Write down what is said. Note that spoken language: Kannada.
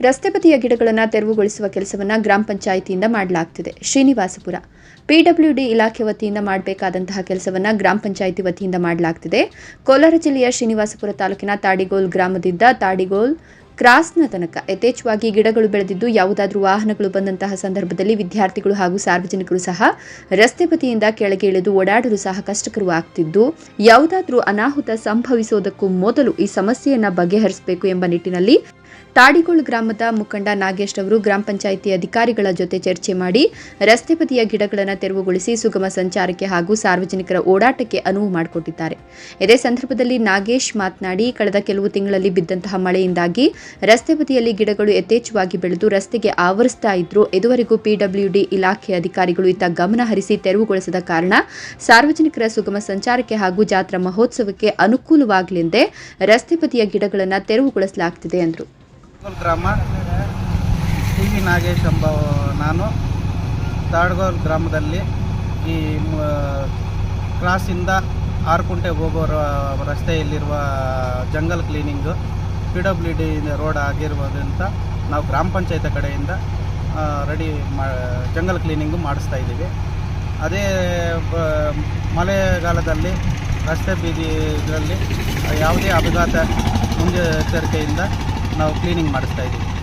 ರಸ್ತೆ ಬದಿಯ ಗಿಡಗಳನ್ನು ತೆರವುಗೊಳಿಸುವ ಕೆಲಸವನ್ನು ಗ್ರಾಮ ಪಂಚಾಯಿತಿಯಿಂದ ಮಾಡಲಾಗ್ತಿದೆ. ಶ್ರೀನಿವಾಸಪುರ. ಪಿಡಬ್ಲ್ಯೂಡಿ ಇಲಾಖೆ ವತಿಯಿಂದ ಮಾಡಬೇಕಾದಂತಹ ಕೆಲಸವನ್ನು ಗ್ರಾಮ ಪಂಚಾಯಿತಿ ವತಿಯಿಂದ ಮಾಡಲಾಗ್ತಿದೆ. ಕೋಲಾರ ಜಿಲ್ಲೆಯ ಶ್ರೀನಿವಾಸಪುರ ತಾಲೂಕಿನ ತಾಡಿಗೋಲ್ ಗ್ರಾಮದಿಂದ ತಾಡಿಗೋಲ್ ಕ್ರಾಸ್ನ ತನಕ ಯಥೇಚ್ಛವಾಗಿ ಗಿಡಗಳು ಬೆಳೆದಿದ್ದು, ಯಾವುದಾದರೂ ವಾಹನಗಳು ಬಂದಂತಹ ಸಂದರ್ಭದಲ್ಲಿ ವಿದ್ಯಾರ್ಥಿಗಳು ಹಾಗೂ ಸಾರ್ವಜನಿಕರು ಸಹ ರಸ್ತೆ ಬದಿಯಿಂದ ಕೆಳಗೆ ಇಳಿದು ಓಡಾಡಲು ಸಹ ಕಷ್ಟಕರು ಆಗ್ತಿದ್ದು, ಯಾವುದಾದ್ರೂ ಅನಾಹುತ ಸಂಭವಿಸುವುದಕ್ಕೂ ಮೊದಲು ಈ ಸಮಸ್ಯೆಯನ್ನು ಬಗೆಹರಿಸಬೇಕು ಎಂಬ ನಿಟ್ಟಿನಲ್ಲಿ ತಾಡಿಗೋಳು ಗ್ರಾಮದ ಮುಖಂಡ ನಾಗೇಶ್ ಅವರು ಗ್ರಾಮ ಪಂಚಾಯಿತಿ ಅಧಿಕಾರಿಗಳ ಜೊತೆ ಚರ್ಚೆ ಮಾಡಿ ರಸ್ತೆ ಬದಿಯ ಗಿಡಗಳನ್ನು ತೆರವುಗೊಳಿಸಿ ಸುಗಮ ಸಂಚಾರಕ್ಕೆ ಹಾಗೂ ಸಾರ್ವಜನಿಕರ ಓಡಾಟಕ್ಕೆ ಅನುವು ಮಾಡಿಕೊಟ್ಟಿದ್ದಾರೆ. ಇದೇ ಸಂದರ್ಭದಲ್ಲಿ ನಾಗೇಶ್ ಮಾತನಾಡಿ, ಕಳೆದ ಕೆಲವು ತಿಂಗಳಲ್ಲಿ ಬಿದ್ದಂತಹ ಮಳೆಯಿಂದಾಗಿ ರಸ್ತೆ ಬದಿಯಲ್ಲಿ ಗಿಡಗಳು ಯಥೇಚ್ಛವಾಗಿ ಬೆಳೆದು ರಸ್ತೆಗೆ ಆವರಿಸ್ತಾ ಇದ್ರು ಇದುವರೆಗೂ ಪಿಡಬ್ಲ್ಯೂಡಿ ಇಲಾಖೆ ಅಧಿಕಾರಿಗಳು ಇತ್ತ ಗಮನ ಹರಿಸಿ ತೆರವುಗೊಳಿಸದ ಕಾರಣ ಸಾರ್ವಜನಿಕರ ಸುಗಮ ಸಂಚಾರಕ್ಕೆ ಹಾಗೂ ಜಾತ್ರಾ ಮಹೋತ್ಸವಕ್ಕೆ ಅನುಕೂಲವಾಗಲೆಂದೇ ರಸ್ತೆ ಬದಿಯ ಗಿಡಗಳನ್ನು ತೆರವುಗೊಳಿಸಲಾಗುತ್ತಿದೆ ಎಂದರು. ಗ್ರಾಮ. ಟಿ ವಿ ನಾಗೇಶ್ ಎಂಬ ನಾನು ತಾಡ್ಗೋಲ್ ಗ್ರಾಮದಲ್ಲಿ ಈ ಕ್ರಾಸಿಂದ ಕ್ರಾಸಿಂದ ಆರುಕುಂಟೆ ಹೋಗೋ ರಸ್ತೆಯಲ್ಲಿರುವ jungle cleaning P W D road ಆಗಿರುವುದರಿಂದ ನಾವು ಗ್ರಾಮ ಪಂಚಾಯತ್ ಕಡೆಯಿಂದ ರೆಡಿ ಮಾ, ಜಂಗಲ್ ಕ್ಲೀನಿಂಗು ಮಾಡಿಸ್ತಾ ಇದ್ದೀವಿ. ಅದೇ ಮಳೆಗಾಲದಲ್ಲಿ ರಸ್ತೆ ಬೀದಿ ಯಾವುದೇ ಅಪಘಾತ ಮುನ್ನೆಚ್ಚರಿಕೆಯಿಂದ ನಾವು ಕ್ಲೀನಿಂಗ್ ಮಾಡಿಸ್ತಾ ಇದ್ದೀವಿ.